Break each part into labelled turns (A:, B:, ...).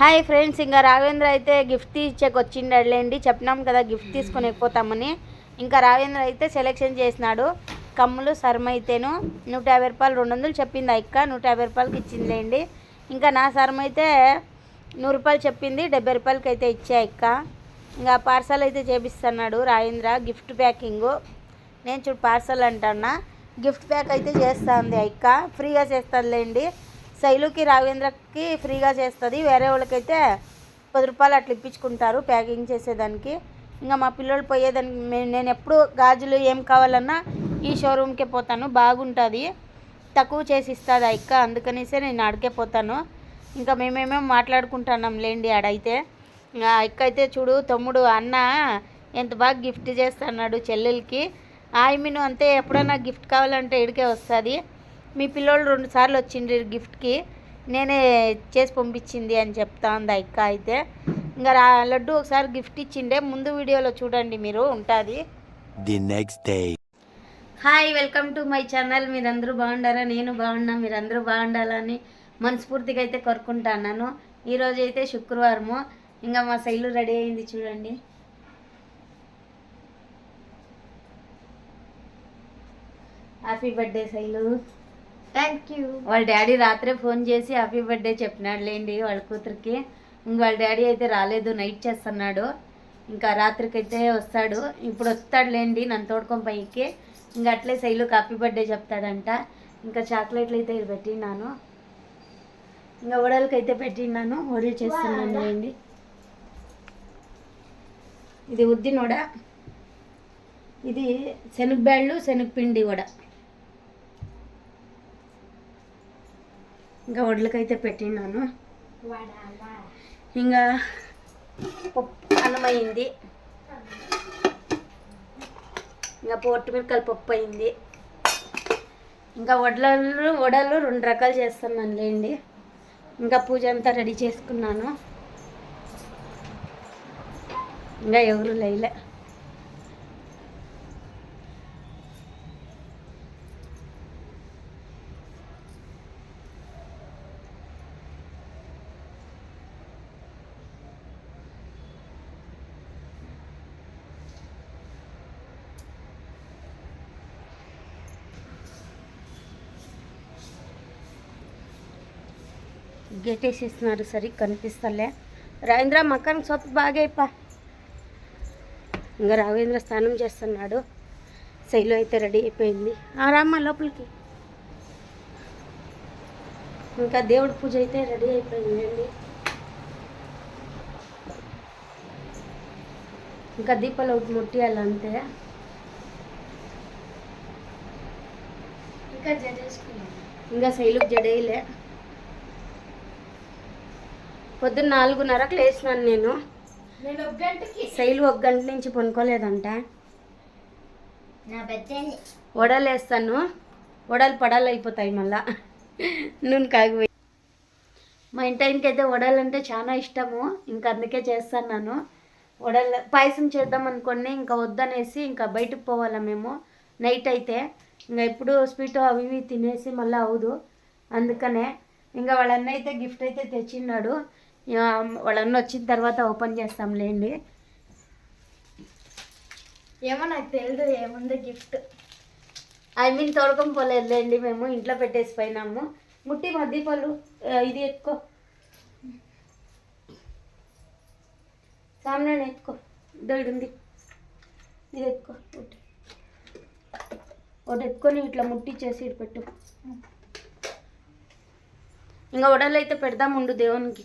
A: Hi friends ఇంకా రాఘవేంద్ర అయితే gift ఇచ్చేకి అడలేండి చెప్పినాం కదా గిఫ్ట్ తీసుకొని పోతామని ఇంకా రాఘవేంద్ర అయితే సెలెక్షన్ చేసినాడు కమ్ములు సర్మ అయితేను నూట యాభై రూపాయలు రెండు వందలు చెప్పింది అక్క నూట యాభై రూపాయలకి ఇచ్చిందిలేండి ఇంకా నా సర్మ అయితే నూరు రూపాయలు చెప్పింది డెబ్బై రూపాయలకి అయితే ఇచ్చా ఇక్క ఇంకా పార్సల్ అయితే చేపిస్తున్నాడు రాజేంద్ర గిఫ్ట్ ప్యాకింగ్ నేను చూడు పార్సల్ అంటున్నా గిఫ్ట్ ప్యాక్ అయితే చేస్తుంది అక్క ఫ్రీగా చేస్తుందిలేండి శైలుకి రాఘవేంద్రకి ఫ్రీగా చేస్తుంది వేరే వాళ్ళకైతే పది రూపాయలు అట్లా ఇప్పించుకుంటారు ప్యాకింగ్ చేసేదానికి ఇంకా మా పిల్లలు పోయేదానికి నేను ఎప్పుడు గాజులు ఏం కావాలన్నా ఈ షోరూమ్కే పోతాను బాగుంటుంది తక్కువ చేసి ఇస్తుంది ఇక్క అందుకనేసే నేను అడిగే పోతాను ఇంకా మేమేమో మాట్లాడుకుంటున్నాం లేండి ఆడైతే ఆ అక్క అయితే చూడు తమ్ముడు అన్న ఎంత బాగా గిఫ్ట్ చేస్తున్నాడు చెల్లెలకి ఆయమీను అంతే ఎప్పుడైనా గిఫ్ట్ కావాలంటే ఇడికే వస్తుంది మీ పిల్లలు రెండు సార్లు వచ్చిండ్రు గిఫ్ట్కి నేనే చేసి పంపించింది అని చెప్తా ఉంది అక్క అయితే ఇంకా లడ్డు ఒకసారి గిఫ్ట్ ఇచ్చిండే ముందు వీడియోలో చూడండి మీరు ఉంటుంది
B: the next day
A: hi welcome to my channel మీరందరూ బాగుండారా నేను బాగున్నా మీరందరూ బాగుండాలని మనస్ఫూర్తిగా అయితే కోరుకుంటున్నాను ఈరోజు అయితే శుక్రవారము ఇంకా మా శైలు రెడీ అయింది చూడండి happy birthday Shailu
C: thank you
A: వాళ్ళ డాడీ రాత్రే ఫోన్ చేసి హ్యాపీ బర్త్డే చెప్పినాడు లేండి వాళ్ళ కూతురికి ఇంక వాళ్ళ డాడీ అయితే రాలేదు నైట్ చేస్తున్నాడు ఇంకా రాత్రికి అయితే వస్తాడు ఇప్పుడు వస్తాడు లేండి నన్ను తోడుకొని పైకి ఇంకా అట్లే శైలుకి హ్యాపీ బర్త్డే చెప్తాడంట ఇంకా చాక్లెట్లు అయితే ఇది పెట్టినాను ఇంకా వడలకి అయితే పెట్టినాను వడలు చేస్తున్నాను లేండి ఇది ఉద్దిన వడ ఇది శనగ బ్యాళ్ళు శనగపిండి కూడా ఇంకా వడ్లకైతే పెట్టినాను ఇంకా అన్నమైంది ఇంకా పొట్టు మిరకాయల పప్పు అయింది ఇంకా వడ్లలు వడలు రెండు రకాలు చేస్తున్నాను లేండి ఇంకా పూజ అంతా రెడీ చేసుకున్నాను ఇంకా ఎవరు లేలే గేటేసేస్తున్నారు సరిగ్గా కనిపిస్తలే రవీంద్ర మకానికి బాగా బాగైపా ఇంకా రవీంద్ర స్నానం చేస్తున్నాడు శైలు అయితే రెడీ అయిపోయింది ఆ రామ్మ లోపలికి ఇంకా దేవుడి పూజ అయితే రెడీ అయిపోయిందండి ఇంకా దీపాలు ఒకటి ముట్టియాలంతే
C: ఇంకా జడేసుకున్నాం
A: ఇంకా శైలుకి జడేయలే పొద్దున్న నాలుగున్నరకు లేచినాను నేను శైలు ఒక గంట నుంచి పనుకోలేదంట వడలు వేస్తాను వడలు పడాలు అయిపోతాయి మళ్ళా నూనె కాగిపోయి మా ఇంటి ఆయనకి అయితే వడలంటే చాలా ఇష్టము ఇంకా అందుకే చేస్తాను నన్ను వడలు పాయసం చేద్దాం అనుకోండి ఇంకా వద్దనేసి ఇంకా బయటకు పోవాలా మేము నైట్ అయితే ఇంకా ఎప్పుడు స్వీట్ అవి ఇవి తినేసి మళ్ళీ అవదు అందుకనే ఇంకా వాళ్ళన్నైతే అయితే గిఫ్ట్ అయితే తెచ్చిన్నాడు వాళ్ళన్న వచ్చిన తర్వాత ఓపెన్ చేస్తాంలేండి
C: ఏమో నాకు తెలియదు ఏముందో గిఫ్ట్
A: ఐ మీన్ తోడకం పోలేదులేండి మేము ఇంట్లో పెట్టేసి పోయినాము ముట్టి పళ్ళు ఇది ఎత్తుకో ఎక్కువ ఎత్తుకో దొడుంది ఇది ఎక్కువ ఒకటి ఎక్కువని ఇట్లా ముట్టి చేసి ఇటు పెట్టు ఇంకా వడలు అయితే పెడదాముండు దేవునికి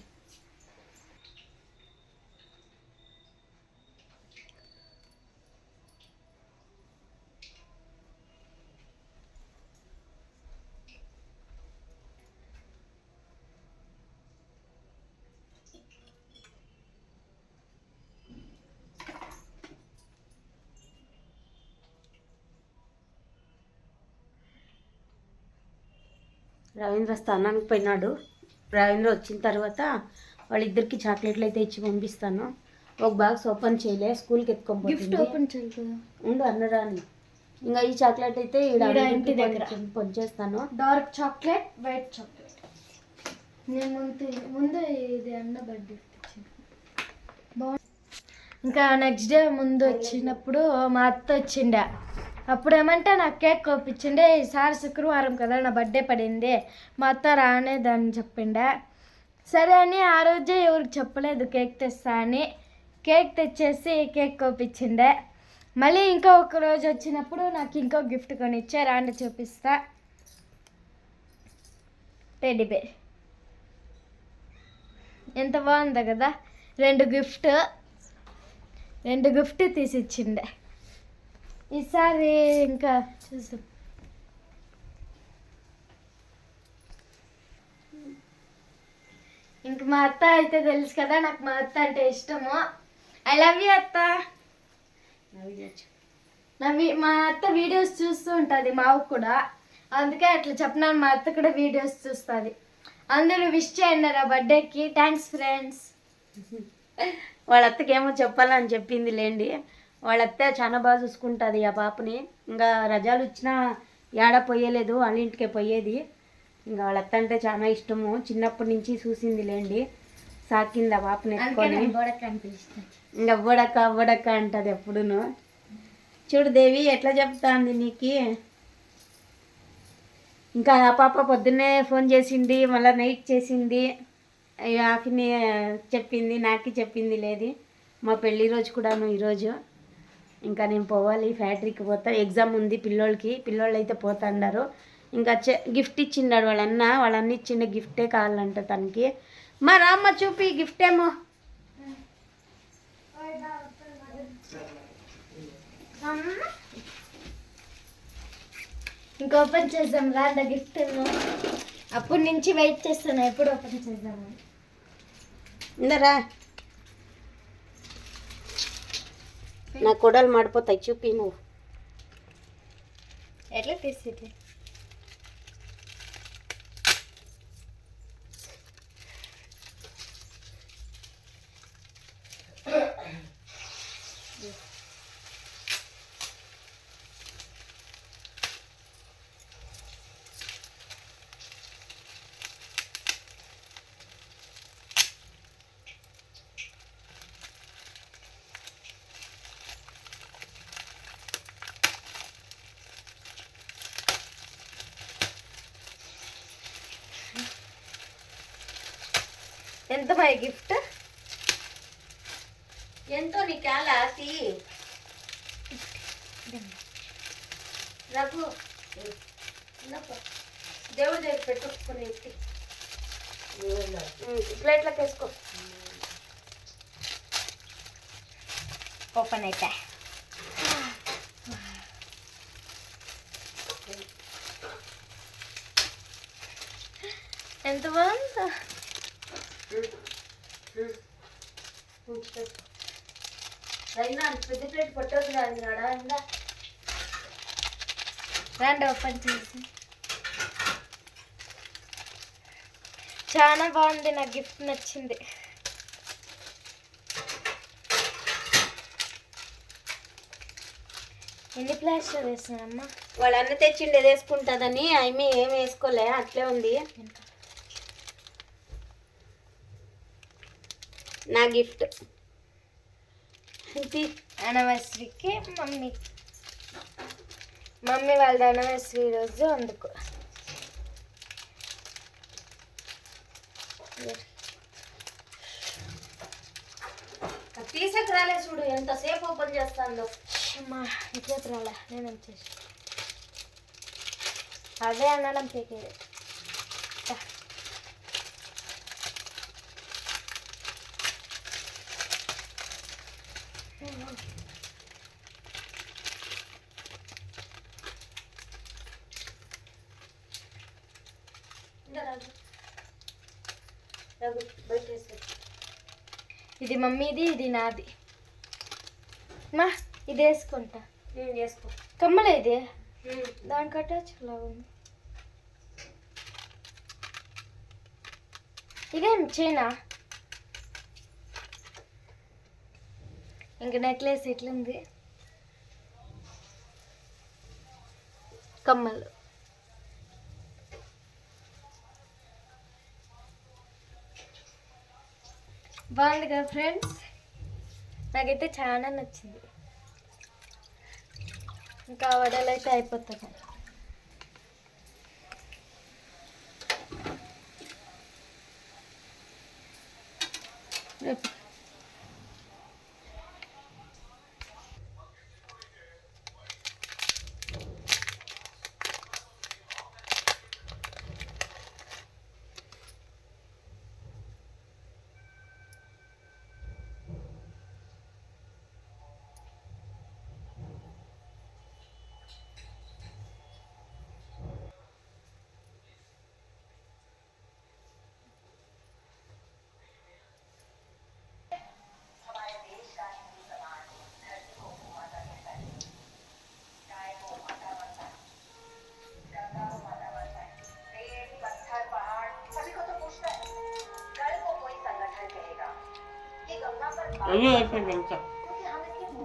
A: రవీంద్ర స్థానానికి పోయినాడు రవీంద్ర వచ్చిన తర్వాత వాళ్ళిద్దరికి చాక్లెట్లు అయితే ఇచ్చి పంపిస్తాను ఒక బాక్స్ ఓపెన్ చేయలే స్కూల్కి ఎత్తుకొని
C: గిఫ్ట్ ఓపెన్ చేయలేదు
A: ఉండు అని ఇంకా ఈ చాక్లెట్ అయితే
C: ఇంటి దగ్గర
A: పొంచేస్తాను
C: డార్క్ చాక్లెట్ వైట్ చాక్లెట్ నేను ముందు ముందు ఇది అన్న బర్త్డే ఇంకా నెక్స్ట్ డే ముందు వచ్చినప్పుడు మా అత్త వచ్చిండే అప్పుడు ఏమంటే నాకు కేక్ కోపించిండే ఈసారి శుక్రవారం కదా నా బర్త్డే పడింది మా అత్త రానేదని చెప్పిండే సరే అని ఆ రోజే ఎవరికి చెప్పలేదు కేక్ తెస్తా అని కేక్ తెచ్చేసి కేక్ కోపించిండే మళ్ళీ ఇంకా ఒక రోజు వచ్చినప్పుడు నాకు ఇంకో గిఫ్ట్ కొని ఇచ్చే రాండి చూపిస్తా టెడ్డీ ఎంత బాగుందో కదా రెండు గిఫ్ట్ రెండు గిఫ్ట్ తీసిచ్చిండే ఈసారి ఇంకా చూసాం ఇంక మా అత్త అయితే తెలుసు కదా నాకు మా అత్త అంటే ఇష్టము ఐ లవ్ యూ అత్త నవి మా అత్త వీడియోస్ చూస్తూ ఉంటుంది మావు కూడా అందుకే అట్లా చెప్పినాను మా అత్త కూడా వీడియోస్ చూస్తుంది అందరూ విష్ చేయండి నా బర్త్డేకి థ్యాంక్స్ ఫ్రెండ్స్
A: వాళ్ళ అత్తకేమో చెప్పాలని చెప్పింది లేండి వాళ్ళ అత్త చాలా బాగా చూసుకుంటుంది ఆ పాపని ఇంకా రజాలు వచ్చినా ఏడ పోయలేదు వాళ్ళ ఇంటికే పోయేది ఇంకా వాళ్ళ అత్త అంటే చాలా ఇష్టము చిన్నప్పటి నుంచి చూసింది లేండి సాకింది ఆ పాపని ఇంకా అవ్వడక అవ్వడక్క అంటది ఎప్పుడును చూడు దేవి ఎట్లా చెప్తా అంది నీకు ఇంకా ఆ పాప పొద్దున్నే ఫోన్ చేసింది మళ్ళీ నైట్ చేసింది ఆకిని చెప్పింది నాకి చెప్పింది లేదు మా పెళ్ళి రోజు కూడాను ఈరోజు ఇంకా నేను పోవాలి ఫ్యాక్టరీకి పోతా ఎగ్జామ్ ఉంది పిల్లోళ్ళకి పిల్లోళ్ళు అయితే పోతాడారు ఇంకా గిఫ్ట్ ఇచ్చిండాడు వాళ్ళన్న వాళ్ళన్ని ఇచ్చిన గిఫ్టే కావాలంట తనకి మా రామ్మ చూపి గిఫ్ట్ ఏమో
C: ఇంకా ఓపెన్ చేద్దాం రాంట గిఫ్ట్ అప్పటి నుంచి వెయిట్ చేస్తాను ఎప్పుడు ఓపెన్ చేద్దాము
A: ఇందరా ನಾ
C: ಕೊಡಲ್ ಇದೆ ఎంత బాయ్ గిఫ్ట్
A: ఎంతో నీకేళ ఆసి రఘు దేవుడి దగ్గర పెట్టుకుని ప్లేట్లకు వేసుకో
C: ఓపెన్ అయితే ఎంత బాగుందా
A: అయినా పెద్ద
C: రండి ఓపెన్ చేసి చాలా బాగుంది నా గిఫ్ట్ నచ్చింది ఎన్ని ప్లాస్టర్
A: వేసినాయమ్మా వాళ్ళన్న తెచ్చిండి వేసుకుంటుందని ఐమీ ఏం వేసుకోలే అట్లే ఉంది నా గిఫ్ట్ హ్యాపీ
C: అనవర్సరీకి మమ్మీ మమ్మీ వాళ్ళ అనవర్సరీ రోజు అందుకు
A: తీసేకి రాలే చూడు ఎంతసేపు ఓపెన్ చేస్తాందో
C: అమ్మా ఇట్లా రాలే నేను అదే అనడం పీకేది మమ్మీది ఇది నాది మా ఇది వేసుకుంటా
A: నేను చేసుకో
C: కమ్మలే ఇది చాలా ఉంది ఇదేం చైనా ఇంకా నెక్లెస్ ఎట్లుంది కమ్మలు బాగుంది కదా ఫ్రెండ్స్ నాకైతే చాలా నచ్చింది ఇంకా వడలు అయితే అయిపోతుంది
D: రేపు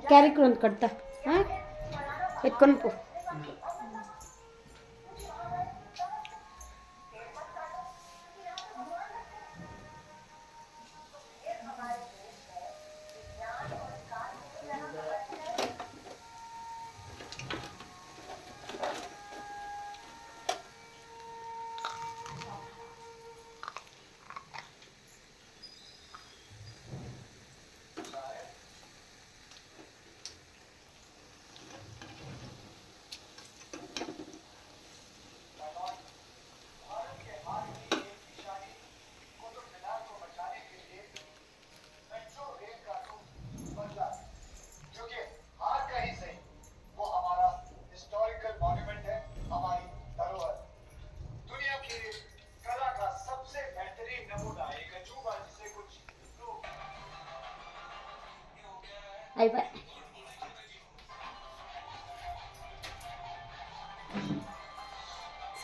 D: ಕ್ಯಾರಿಕ್ ಒಂದು ಕಟ್ತಾ ಹಾಂ
A: ಎತ್ಕೊಂಡು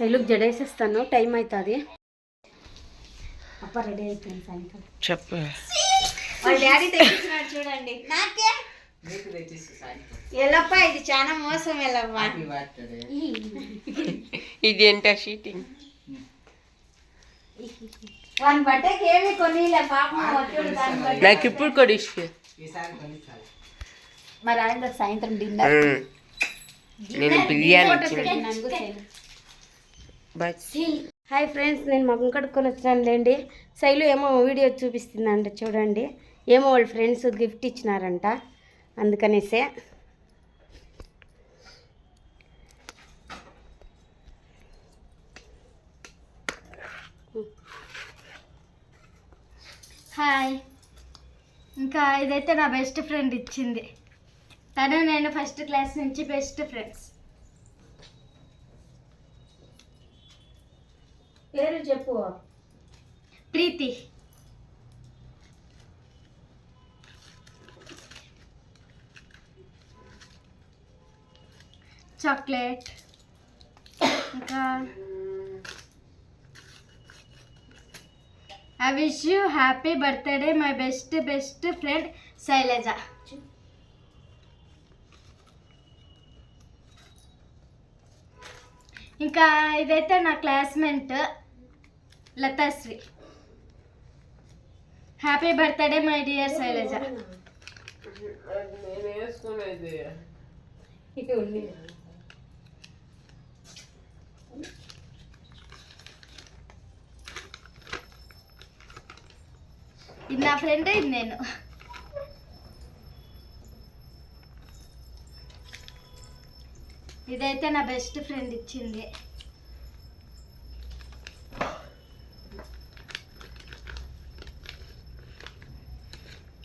A: శైలుకి జడేసేస్తాను టైం అవుతుంది అప్ప
B: చెప్పు
A: డాడీ చూడండి ఎల్లప్పా ఇది చాలా మోసం ఎల్లప్ప
B: ఇది ఎంత షీటింగ్
A: వన్ బట్టే ఏమి కొనిలే పాపం
B: నాకు ఇప్పుడు కూడా
A: మరి ఆయన సాయంత్రం డిన్నర్
B: నేను బిర్యానీ
A: హాయ్ ఫ్రెండ్స్ నేను మగం కడుక్కొని వచ్చినాను లేండి శైలు ఏమో వీడియో చూపిస్తుందంట చూడండి ఏమో వాళ్ళ ఫ్రెండ్స్ గిఫ్ట్ ఇచ్చినారంట అందుకనేసే
C: హాయ్ ఇంకా ఇదైతే నా బెస్ట్ ఫ్రెండ్ ఇచ్చింది తను నేను ఫస్ట్ క్లాస్ నుంచి బెస్ట్ ఫ్రెండ్స్
A: పేరు చెప్పు
C: ప్రీతి చాక్లెట్ ఇంకా I wish you happy birthday my best best friend Shailaja ఇంకా ఇదైతే నా classmate Lathasri happy birthday my dear Shailaja ఇది నా ఫ్రెండ్ ఇది నేను ఇదైతే నా బెస్ట్ ఫ్రెండ్ ఇచ్చింది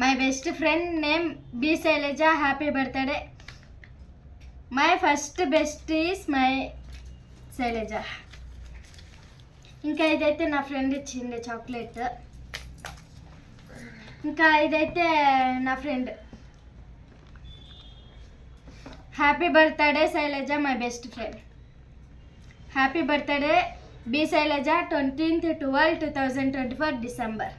C: my best friend name B Shailaja happy birthday my first best is my Shailaja ఇంకా ఇదైతే నా ఫ్రెండ్ ఇచ్చింది చాక్లెట్ ఇంకా ఇదైతే నా friend happy birthday Shailaja my best friend happy birthday B Shailaja twentieth twelve two thousand twenty four December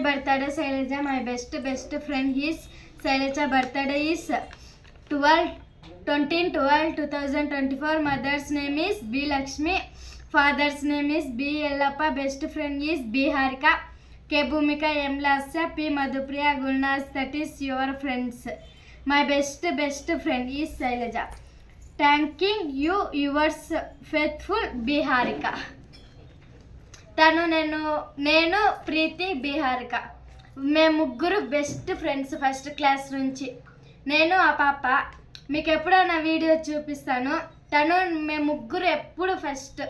C: Birthday Shailaja, my best friend. His Shailaja birthday is 12/12/2024. Mother's name is B. Lakshmi. Father's name is B. Yellappa. Best friend is B. Harika. K. Bhumika, M. Lasya, P. Madhupriya, Gulnaz. That is your friends. My best friend is Shailaja. Thanking you, yours faithful B. Harika. తను నేను నేను ప్రీతి బీహారిక మేము ముగ్గురు best friends first class నుంచి నేను ఆ పాప మీకు ఎప్పుడైనా వీడియో చూపిస్తాను తను మేము ముగ్గురు ఎప్పుడు ఫస్ట్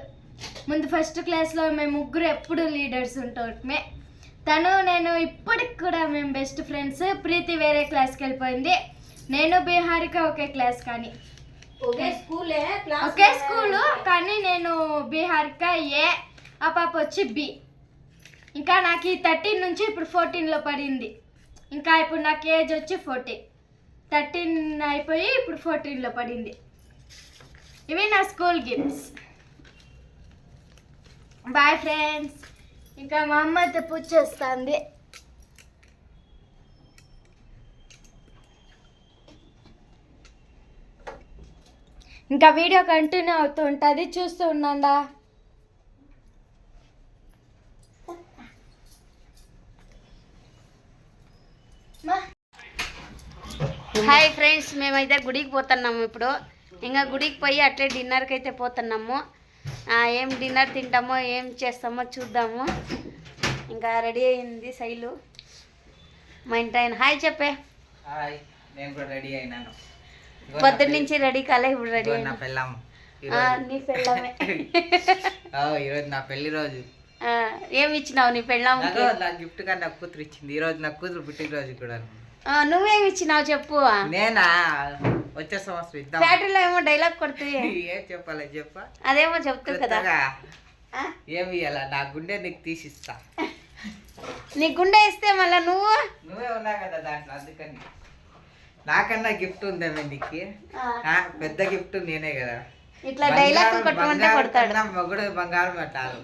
C: ముందు ఫస్ట్ క్లాస్లో మేము ముగ్గురు ఎప్పుడు లీడర్స్ ఉంటామే తను నేను ఇప్పటికి కూడా మేము బెస్ట్ ఫ్రెండ్స్ ప్రీతి వేరే క్లాస్కి వెళ్ళిపోయింది నేను బీహారిక ఒకే క్లాస్ కానీ
A: ఒకే స్కూల్
C: కానీ నేను బీహారిక ఏ ఆ పాప వచ్చి బి ఇంకా నాకు ఈ థర్టీన్ నుంచి ఇప్పుడు ఫోర్టీన్లో పడింది ఇంకా ఇప్పుడు నాకు ఏజ్ వచ్చి ఫోర్టీన్ థర్టీన్ అయిపోయి ఇప్పుడు ఫోర్టీన్లో పడింది ఇవి నా స్కూల్ గిఫ్ట్స్ బాయ్ ఫ్రెండ్స్ ఇంకా మా అమ్మ అయితే పూజ చేస్తుంది ఇంకా వీడియో కంటిన్యూ అవుతూ ఉంటుంది చూస్తూ ఉండండా
A: హాయ్ ఫ్రెండ్స్ మేమైతే గుడికి పోతున్నాము ఇప్పుడు ఇంకా గుడికి పోయి అట్లే డిన్నర్కి అయితే పోతున్నాము ఏం డిన్నర్ తింటామో ఏం చేస్తామో చూద్దాము ఇంకా రెడీ అయింది శైలు మా ఇంటి ఆయన హాయ్ చెప్పే
E: రెడీ అయినాను
A: పొద్దున్న నుంచి రెడీ కాలే ఇప్పుడు రెడీ పెళ్ళాము
E: నీ ఈరోజు నా పెళ్లి రోజు
A: ఏమి ఇచ్చినావు నీ
E: పెళ్ళాము గిఫ్ట్ గా నా కూతురు ఇచ్చింది ఈరోజు నా కూతురు పుట్టినరోజు కూడా
A: నువ్వేమి ఇచ్చినావు చెప్పు
E: నేనా వచ్చే సంవత్సరం ఇద్దాం
A: ఫ్యాక్టరీలో ఏమో డైలాగ్ కొడుతుంది
E: ఏం చెప్పాలి చెప్ప
A: అదేమో చెప్తుంది కదా
E: ఏమి ఇవ్వాల నా గుండె నీకు తీసిస్తా
A: నీ గుండె ఇస్తే మళ్ళీ నువ్వు
E: నువ్వే ఉన్నావు కదా దాంట్లో అందుకని నాకన్నా గిఫ్ట్ ఉందేమే నీకు పెద్ద గిఫ్ట్ నేనే కదా
A: ఇట్లా డైలాగ్ కొట్టమంటే కొడతాడు
E: మగుడు బంగారం పెట్టాలి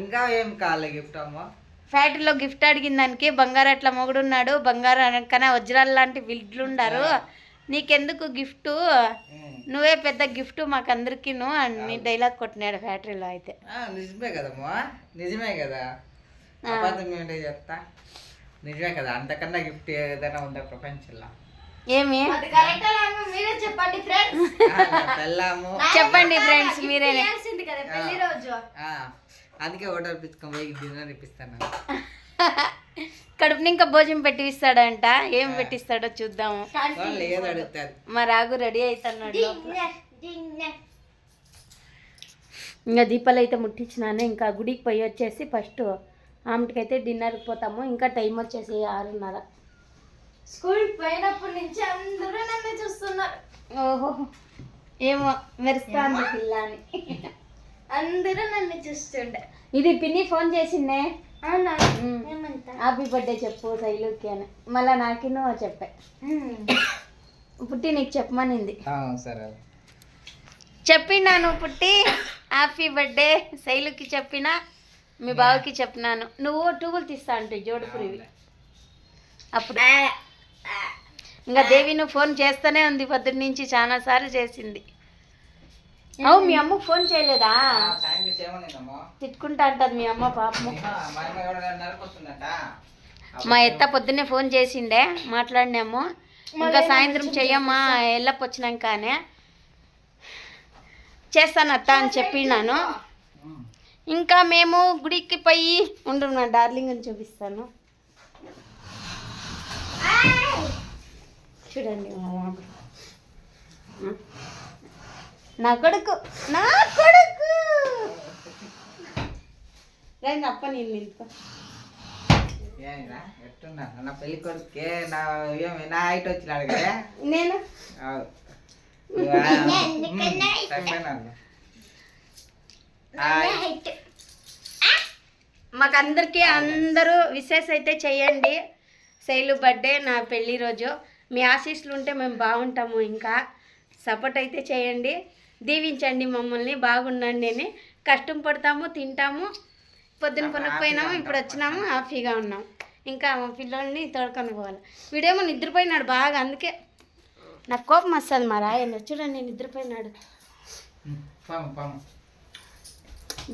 E: ఇంకా ఏం కావాలి గిఫ్ట్ అమ్మో
A: ఫ్యాక్టరీలో గిఫ్ట్ అడిగిన దానికి బంగారు అట్లా మొగుడున్నాడు బంగారు అనకనే వజ్రాలు లాంటి విల్లుండారు నీకెందుకు గిఫ్ట్ నువ్వే పెద్ద గిఫ్ట్ మాకు మాకందరికి నీ డైలాగ్ కొట్టినాడు ఫ్యాక్టరీలో అయితే
E: నిజమే కదమ్మా నిజమే కదా చెప్తా నిజమే కదా అంతకన్నా గిఫ్ట్ ఏదైనా ఉందా ప్రపంచంలో
A: ఏమి
C: చెప్పండి ఫ్రెండ్స్
A: చెప్పండి ఫ్రెండ్స్
E: మీరే అందుకే ఓటర్ పిచ్చుకం వేగి తినని ఇప్పిస్తాను
A: కడుపు ఇంకా భోజనం పెట్టిస్తాడంట ఏం పెట్టిస్తాడో చూద్దాము మా రాగు రెడీ అవుతున్నాడు ఇంకా దీపాలు అయితే ముట్టించినాను ఇంకా గుడికి పోయి వచ్చేసి ఫస్ట్ ఆమెటికైతే డిన్నర్కి పోతాము ఇంకా టైం వచ్చేసి ఆరున్నర
C: స్కూల్ పోయినప్పటి నుంచి అందరూ నన్ను చూస్తున్నారు
A: ఓహో ఏమో మెరుస్తా పిల్ల అని
C: అందరూ నన్ను చూస్తుండే
A: ఇది పిన్ని ఫోన్ చేసిందే హ్యాపీ బర్త్డే చెప్పు శైలుకి అని మళ్ళీ నాకి చెప్పే పుట్టి నీకు చెప్పమనింది
E: సరే
A: చెప్పినాను పుట్టి హ్యాపీ బర్త్డే శైలుకి చెప్పిన మీ బావకి చెప్పినాను నువ్వు టూబులు తీస్తా అంటే జోడుపురివి అప్పుడు ఇంకా దేవి నువ్వు ఫోన్ చేస్తూనే ఉంది పొద్దున్న నుంచి చాలా సార్లు చేసింది అవు మీ అమ్మ ఫోన్ చేయలేదా తిట్టుకుంటా అంటది మీ అమ్మ పాపము
E: మా
A: ఎత్త పొద్దున్నే ఫోన్ చేసిండే మాట్లాడినాము ఇంకా సాయంత్రం చెయ్యమ్మా ఎల్లప్ప వచ్చినాకనే చేస్తాను అత్త అని చెప్పినాను ఇంకా మేము గుడికి పోయి ఉండు నా డార్లింగ్ అని చూపిస్తాను చూడండి నా కొడుకు నా కొడుకు రండి అప్ప నేను నిలుపు
E: నా
A: అందరూ విశేష అయితే చేయండి శైలు బర్త్డే నా పెళ్ళి రోజు మీ ఆశీస్సులు ఉంటే మేము బాగుంటాము ఇంకా సపోర్ట్ అయితే చేయండి దీవించండి మమ్మల్ని బాగుండండి కష్టం పడతాము తింటాము పొద్దున కొనకపోయినాము ఇప్పుడు వచ్చినాము హ్యాపీగా ఉన్నాము ఇంకా మా పిల్లల్ని తోడుకొని పోవాలి వీడేమో నిద్రపోయినాడు బాగా అందుకే నాకు కోపం వస్తుంది మరి ఆయన చూడండి
E: నేను నిద్రపోయినాడు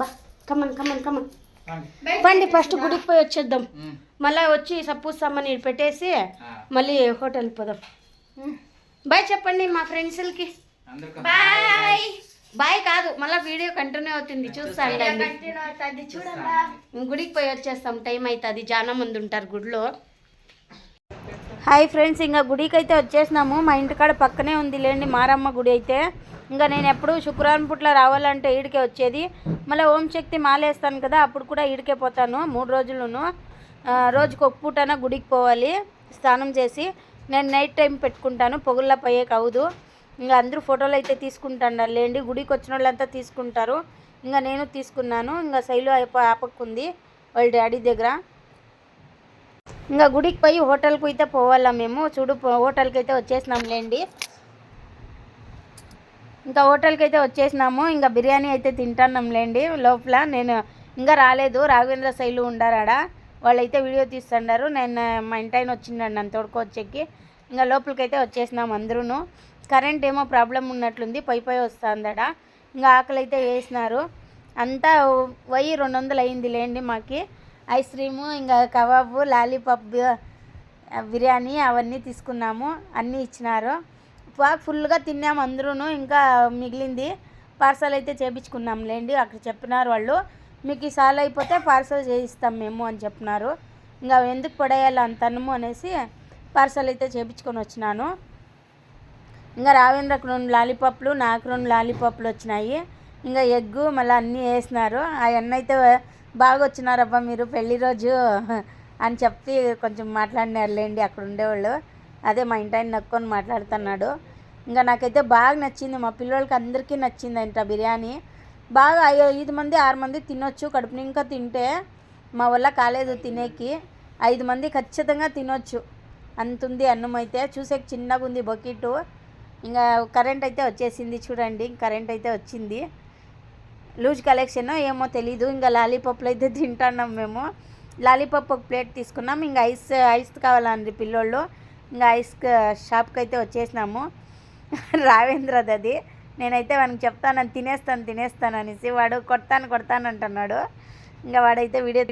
A: బా కమన్ కమన్ పండి ఫస్ట్ గుడికి పోయి వచ్చేద్దాం మళ్ళీ వచ్చి సపోజ్ సామాన్ పెట్టేసి మళ్ళీ హోటల్ పోదాం బాయ్ చెప్పండి మా
E: ఫ్రెండ్స్లకి
A: బాయ్ బాయ్ కాదు మళ్ళీ వీడియో కంటిన్యూ అవుతుంది చూస్తాండి గుడికి పోయి వచ్చేస్తాం టైం అవుతుంది చాలా మంది ఉంటారు గుడిలో హాయ్ ఫ్రెండ్స్ ఇంకా గుడికి అయితే వచ్చేసినాము మా ఇంటికాడ పక్కనే ఉంది లేండి మారమ్మ గుడి అయితే ఇంకా నేను ఎప్పుడు శుక్రవారం పుట్ల రావాలంటే ఈడికే వచ్చేది మళ్ళీ ఓం శక్తి మాలేస్తాను కదా అప్పుడు కూడా ఈడికే పోతాను మూడు రోజులను రోజుకి ఒక పూటన గుడికి పోవాలి స్నానం చేసి నేను నైట్ టైం పెట్టుకుంటాను పొగుల్లా పోయే అవదు ఇంకా అందరూ ఫోటోలు అయితే తీసుకుంటున్నారు లేండి గుడికి వచ్చిన వాళ్ళంతా తీసుకుంటారు ఇంకా నేను తీసుకున్నాను ఇంకా శైలు ఆపక్కుంది వాళ్ళ డాడీ దగ్గర ఇంకా గుడికి పోయి హోటల్కి అయితే పోవాలా మేము చూడు హోటల్కి అయితే వచ్చేసినాం లేండి ఇంకా హోటల్కి అయితే వచ్చేసినాము ఇంకా బిర్యానీ అయితే తింటున్నాం లేండి లోపల నేను ఇంకా రాలేదు రాఘవేంద్ర శైలు వాళ్ళు వాళ్ళైతే వీడియో తీస్తున్నారు నేను మా ఇంటి ఆయన నన్ను తోడుకొచ్చేకి ఇంకా లోపలికైతే వచ్చేసినాం అందరూ కరెంట్ ఏమో ప్రాబ్లం ఉన్నట్లుంది పై పై వస్తుందట ఇంకా ఆకలి అయితే వేసినారు అంతా వెయ్యి రెండు వందలు అయింది లేండి మాకి ఐస్ క్రీము ఇంకా కబాబు లాలీపాప్ బిర్యానీ అవన్నీ తీసుకున్నాము అన్నీ ఇచ్చినారు ఫుల్గా తిన్నాము అందరూ ఇంకా మిగిలింది పార్సల్ అయితే చేపించుకున్నాం లేండి అక్కడ చెప్పినారు వాళ్ళు మీకు ఈ సాల్ అయిపోతే పార్సల్ చేయిస్తాం మేము అని చెప్పినారు ఇంకా ఎందుకు పడేయాలి అంతనము అనేసి పార్సల్ అయితే చేపించుకొని వచ్చినాను ఇంకా రావేంద్రకు రెండు లాలీపాప్లు నాకు రెండు లాలీపాప్లు వచ్చినాయి ఇంకా ఎగ్గు మళ్ళీ అన్నీ వేసినారు ఆ అయితే బాగా వచ్చినారబ్బా మీరు పెళ్లి రోజు అని చెప్పి కొంచెం మాట్లాడినారులేండి అక్కడ ఉండేవాళ్ళు అదే మా ఇంటి ఆయన నక్కొని మాట్లాడుతున్నాడు ఇంకా నాకైతే బాగా నచ్చింది మా పిల్లలకి అందరికీ నచ్చింది అంట బిర్యానీ బాగా ఐదు మంది ఆరు మంది తినొచ్చు కడుపుని ఇంకా తింటే మా వల్ల కాలేదు తినేకి ఐదు మంది ఖచ్చితంగా తినొచ్చు అంతుంది అన్నం అయితే చూసేకి చిన్నగా ఉంది బకెట్టు ఇంకా కరెంట్ అయితే వచ్చేసింది చూడండి కరెంట్ అయితే వచ్చింది లూజ్ కలెక్షన్ ఏమో తెలీదు ఇంకా లాలీపాప్లు అయితే తింటున్నాం మేము లాలీపాప్ ఒక ప్లేట్ తీసుకున్నాం ఇంకా ఐస్ ఐస్ కావాలండి పిల్లోళ్ళు ఇంకా ఐస్ షాప్కి అయితే వచ్చేసినాము రావేంద్రది అది నేనైతే వానికి చెప్తాను తినేస్తాను తినేస్తాను అనేసి వాడు కొడతాను కొడతాను అంటున్నాడు ఇంకా వాడైతే వీడియో